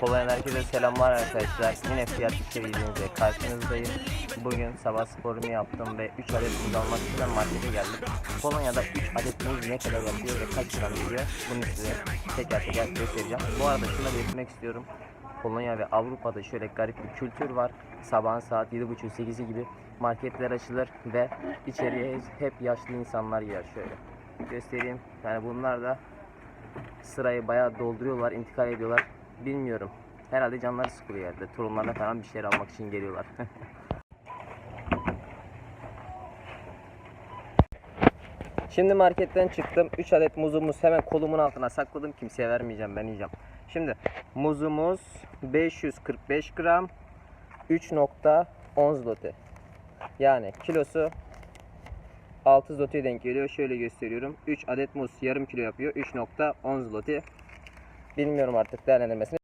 Polonya'dan herkese selamlar arkadaşlar. Yine fiyat içeriğinizle karşınızdayım. Bugün sabah sporumu yaptım ve 3 adet muz almak için markete geldim. Polonya'da 3 adet muz ne kadar yapıyor ve kaç lira veriyor? Bunu size teker teker göstereceğim. Bu arada şunu belirtmek istiyorum. Polonya ve Avrupa'da şöyle garip bir kültür var. Sabahın saat 7.30-8'i gibi marketler açılır ve içeriye hep yaşlı insanlar girer şöyle. Göstereyim. Yani bunlar da sırayı bayağı dolduruyorlar, intikal ediyorlar. Bilmiyorum. Herhalde canları sıkılıyor yerde. Torunlarına falan bir şeyler almak için geliyorlar. Şimdi marketten çıktım. 3 adet muzumuz hemen kolumun altına sakladım. Kimseye vermeyeceğim. Ben yiyeceğim. Şimdi muzumuz 545 gram 3.10 zloty. Yani kilosu 6 zloty'ye denk geliyor. Şöyle gösteriyorum. 3 adet muz yarım kilo yapıyor. 3.10 zloty. Bilmiyorum artık değerlendirmesini.